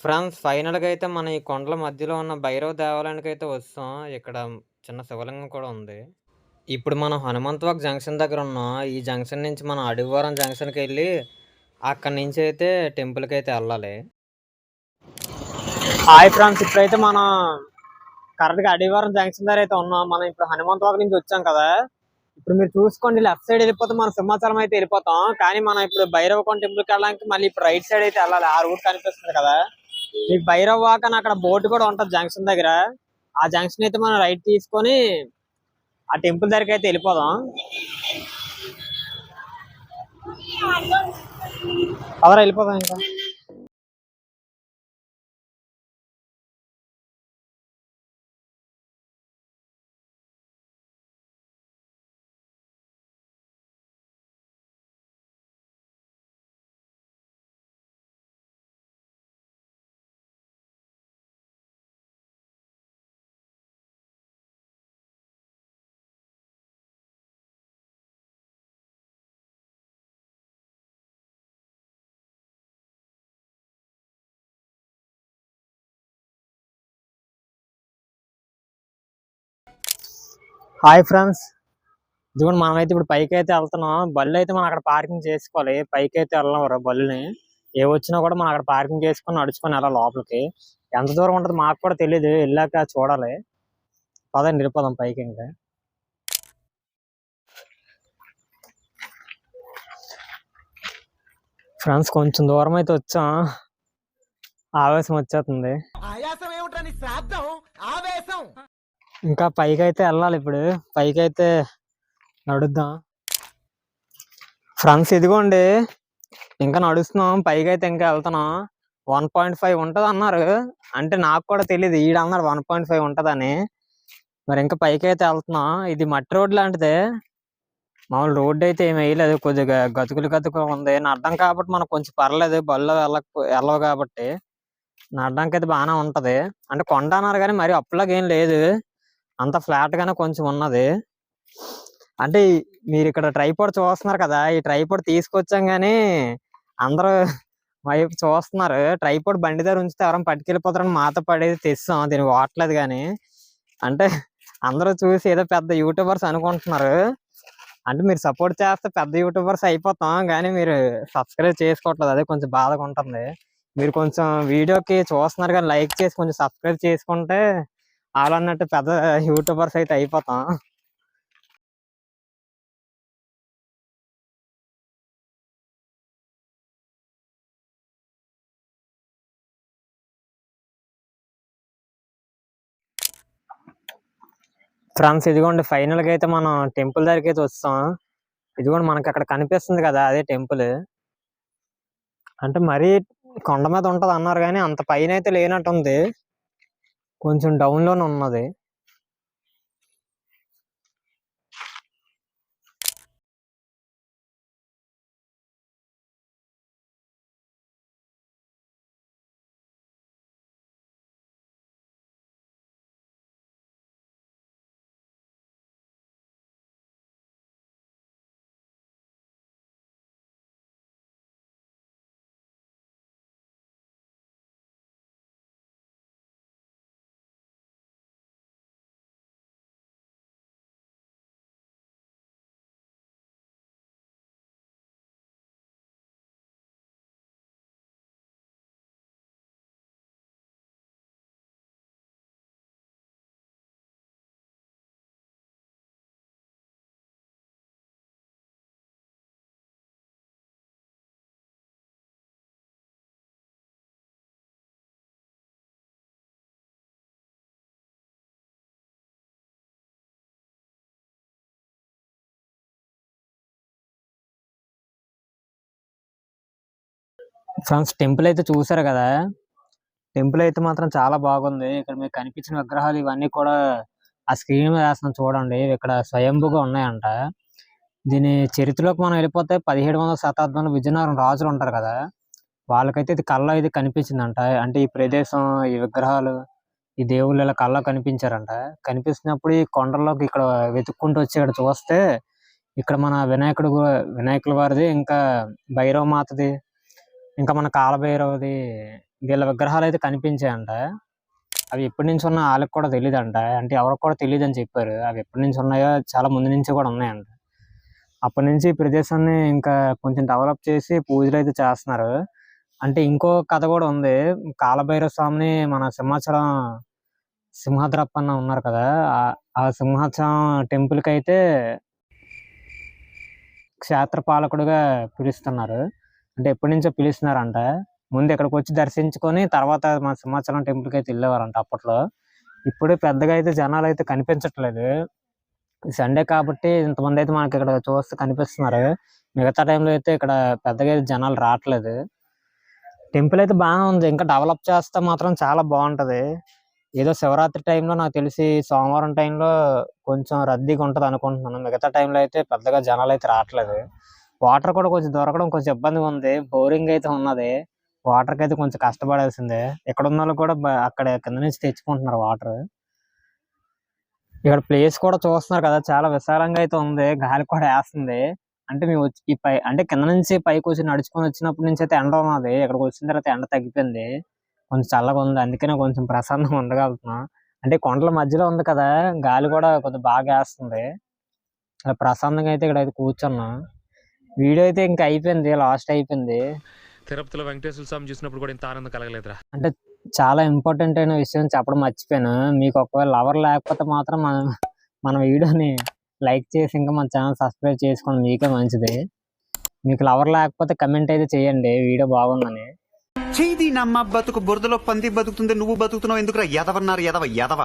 Friends ఫైనల్‌గా అయితే మన ఈ కొండల మధ్యలో ఉన్న భైరవ దేవాలయానికి అయితే వస్తాం. ఇక్కడ చిన్న శివలింగం కూడా ఉంది. ఇప్పుడు మనం హనుమంతవాక్ జంక్షన్ దగ్గర ఉన్నాం. ఈ జంక్షన్ నుంచి మనం అడవివరం జంక్షన్‌కెళ్ళి అక్కడి నుంచి అయితే టెంపుల్కి అయితే వెళ్ళాలి హాయ్ ఫ్రెండ్స్ ఇప్పుడైతే మనం కరెక్ట్‌గా అడవివరం జంక్షన్ దగ్గర అయితే ఉన్నాం. మనం ఇప్పుడు హనుమంతవాక్ నుంచి వచ్చాం కదా! ఇప్పుడు మీరు చూసుకోండి లెఫ్ట్ సైడ్ వెళ్ళిపోతే మనం సింహాచలం అయితే వెళ్ళిపోతాం. కానీ మనం ఇప్పుడు భైరవకొండ టెంపుల్‌కి వెళ్ళడానికి మళ్ళీ ఇప్పుడు రైట్ సైడ్ అయితే వెళ్ళాలి. ఆ రూట్ కనిపిస్తుంది కదా! మీకు భైరవ్ వాక్ అని అక్కడ బోర్డు కూడా ఉంటుంది జంక్షన్ దగ్గర. ఆ జంక్షన్ అయితే మనం రైట్ తీసుకొని ఆ టెంపుల్ దగ్గరికి అయితే వెళ్ళిపోదాం. పదరా వెళ్ళిపోదాం ఇంకా. హాయ్ ఫ్రెండ్స్ ఇదిగోండి మనమైతే ఇప్పుడు పైకి అయితే వెళ్తున్నాం. బళ్ళు అయితే మనం అక్కడ పార్కింగ్ చేసుకోవాలి. పైకి అయితే వెళ్ళనివ్వరు బళ్ళుని. ఏ వచ్చినా కూడా మనం అక్కడ పార్కింగ్ చేసుకొని నడుచుకొని వెళ్ళాలి లోపలికి. ఎంత దూరం ఉంటుంది మాకు కూడా తెలియదు వెళ్ళాక చూడాలి. పదండి వెళ్ళిపోదాం పైకి ఇంకా. ఫ్రెండ్స్ కొంచెం దూరం అయితే వచ్చాం. ఆవేశం వచ్చేస్తుంది. ఆయాసం ఏమిటని శ్రాద్ధం ఆవేశం ఇంకా పైకి అయితే వెళ్ళాలి ఇప్పుడు. పైకి అయితే నడుద్దాం. ఫ్రెండ్స్ ఇదిగోండి ఇంకా నడుస్తున్నాం. పైకి అయితే ఇంకా వెళ్తున్నాం. వన్ పాయింట్ ఫైవ్ ఉంటుంది అన్నారు. అంటే నాకు కూడా తెలియదు ఈడ అన్నారు 1.5 ఉంటదని. మరి ఇంకా పైకి అయితే వెళ్తున్నాం. ఇది మట్టి రోడ్ లాంటిదే. మామూలు రోడ్ అయితే ఏమి వేయలేదు. కొద్దిగా గతుకులు గతుకులు ఉంది. నడ్డం కాబట్టి మనకు కొంచెం పర్లేదు. బళ్ళు వెళ్ళకపో వెళ్ళవు కాబట్టి. నడడానికి అయితే బాగానే ఉంటది. అంటే కొండ అన్నారు కానీ మరి అప్పులాగా ఏం లేదు. అంత ఫ్లాట్ గానే కొంచెం ఉన్నది. అంటే మీరు ఇక్కడ ట్రైపాడ్ చూస్తున్నారు కదా! ఈ ట్రైపాడ్ తీసుకొచ్చాం గానీ అందరూ వైపు చూస్తున్నారు. ట్రైపాడ్ బండి దగ్గర ఉంచితే ఎవరైనా పట్టుకెళ్ళిపోతారని మాతో పడేది తెస్తాం దీనికి వాట్లేదు కానీ అంటే అందరూ చూసి ఏదో పెద్ద యూట్యూబర్స్ అనుకుంటున్నారు. అంటే మీరు సపోర్ట్ చేస్తే పెద్ద యూట్యూబర్స్ అయిపోతాం. కానీ మీరు సబ్స్క్రైబ్ చేసుకోవట్లేదు. అదే కొంచెం బాధగా ఉంటుంది. మీరు కొంచెం వీడియోకి చూస్తున్నారు కానీ లైక్ చేసి కొంచెం సబ్స్క్రైబ్ చేసుకుంటే వాళ్ళన్నట్టు పెద్ద యూట్యూబర్స్ అయితే అయిపోతాం. ఫ్రెండ్స్ ఇదిగోండి ఫైనల్‌గా అయితే మనం టెంపుల్ దగ్గరికి అయితే వస్తాం ఇదిగోండి మనకి అక్కడ కనిపిస్తుంది కదా! అదే టెంపుల్. అంటే మరీ కొండ మీద ఉంటది అన్నారు కానీ అంత పైన అయితే లేనట్టుంది. కొంచెం డౌన్లోనే ఉన్నది. ఫ్రెండ్స్ టెంపుల్ అయితే చూసారు కదా! టెంపుల్ అయితే మాత్రం చాలా బాగుంది. ఇక్కడ మీకు కనిపించిన విగ్రహాలు ఇవన్నీ కూడా ఆ స్క్రీన్ మీద వేస్తున్నాను చూడండి. ఇక్కడ స్వయంభుగా ఉన్నాయంట. దీని చరిత్రలోకి మనం వెళ్ళిపోతే 1700వ శతాబ్దంలో విజయనగరం రాజులు ఉంటారు కదా! వాళ్ళకైతే ఇది కళ్ళ ఇది కనిపించిందంట. అంటే ఈ ప్రదేశం, ఈ విగ్రహాలు, ఈ దేవుళ్ళు ఇలా కళ్ళ కనిపించారంట. కనిపిస్తున్నప్పుడు ఈ కొండల్లోకి ఇక్కడ వెతుక్కుంటూ వచ్చి ఇక్కడ చూస్తే ఇక్కడ మన వినాయకుడు వినాయకుల వారిది ఇంకా భైరవ మాతది ఇంకా మన కాలభైరవది వీళ్ళ విగ్రహాలు అయితే కనిపించాయంట. అవి ఎప్పటి నుంచి ఉన్నా వాళ్ళకి కూడా తెలియదు అంట అంటే ఎవరికి కూడా తెలియదు అని చెప్పారు. అవి ఎప్పటి నుంచి ఉన్నాయో చాలా ముందు నుంచి కూడా ఉన్నాయంట. అప్పటి నుంచి ప్రదేశాన్ని ఇంకా కొంచెం డెవలప్ చేసి పూజలు అయితే చేస్తున్నారు. అంటే ఇంకో కథ కూడా ఉంది. కాలభైరవ స్వామిని మన సింహాచలం సింహాద్రప్పన్న ఉన్నారు కదా. ఆ- సింహాచలం టెంపుల్కి అయితే క్షేత్ర పాలకుడుగా పిలుస్తున్నారు. అంటే ఎప్పటి నుంచో పిలుస్తున్నారంట. ముందు ఇక్కడికి వచ్చి దర్శించుకొని తర్వాత మన సింహాచలం టెంపుల్కి అయితే వెళ్ళేవారంట అప్పట్లో. ఇప్పుడు పెద్దగా అయితే జనాలు అయితే కనిపించట్లేదు. సండే కాబట్టి ఇంతమంది అయితే మనకి ఇక్కడ చూస్తే కనిపిస్తున్నారు. మిగతా టైంలో అయితే ఇక్కడ పెద్దగా అయితే జనాలు రావట్లేదు. టెంపుల్ అయితే బాగానే ఉంది. ఇంకా డెవలప్ చేస్తే మాత్రం చాలా బాగుంటది. ఏదో శివరాత్రి టైంలో నాకు తెలిసి సోమవారం టైంలో కొంచెం రద్దీగా ఉంటుంది అనుకుంటున్నాను. మిగతా టైంలో అయితే పెద్దగా జనాలు అయితే రావట్లేదు. వాటర్ కూడా కొంచెం దొరకడం కొంచెం ఇబ్బందిగా ఉంది. బోరింగ్ అయితే ఉన్నది. వాటర్కి అయితే కొంచెం కష్టపడాల్సిందే. ఇక్కడ ఉన్న వాళ్ళు కూడా అక్కడ కింద నుంచి తెచ్చుకుంటున్నారు వాటర్. ఇక్కడ ప్లేస్ కూడా చూస్తున్నారు కదా చాలా విశాలంగా అయితే ఉంది. గాలి కూడా వేస్తుంది. అంటే మేము వచ్చి ఈ పై అంటే కింద నుంచి పైకి వచ్చి నడుచుకొని వచ్చినప్పటి నుంచి అయితే ఎండ ఉన్నది. ఇక్కడికి వచ్చిన తర్వాత ఎండ తగ్గిపోయింది. కొంచెం చల్లగా ఉంది. అందుకనే కొంచెం ప్రశాంతంగా ఉండగలుగుతున్నాం. అంటే కొండల మధ్యలో ఉంది కదా గాలి కూడా కొంచెం బాగా వేస్తుంది. ప్రశాంతంగా అయితే ఇక్కడ అయితే కూర్చున్నాం. వీడియో అయితే ఇంకా అయిపోయింది లాస్ట్ అయిపోయింది. తిరుపతిలో వెంకటేశ్వర స్వామి చూసినప్పుడు కూడా ఇంత ఆనందం కలగలేదురా. అంటే చాలా ఇంపార్టెంట్ అయిన విషయం చెప్పడం మర్చిపోయాను. మీకు ఒకవేళ లవర్ లేకపోతే మాత్రం మన మన వీడియోని లైక్ చేసి ఇంకా మన ఛానల్ సబ్స్క్రైబ్ చేసుకోండి మీకే మంచిది. మీకు లవర్ లేకపోతే కమెంట్ అయితే చేయండి వీడియో బాగుందని. చేయి నమ్మ బతుకు బురదలో పంది బతుకుతుంది నువ్వు బతుకుతున్నావు ఎందుకురా? ఎదవన్నారు ఎదవ ఎదవ.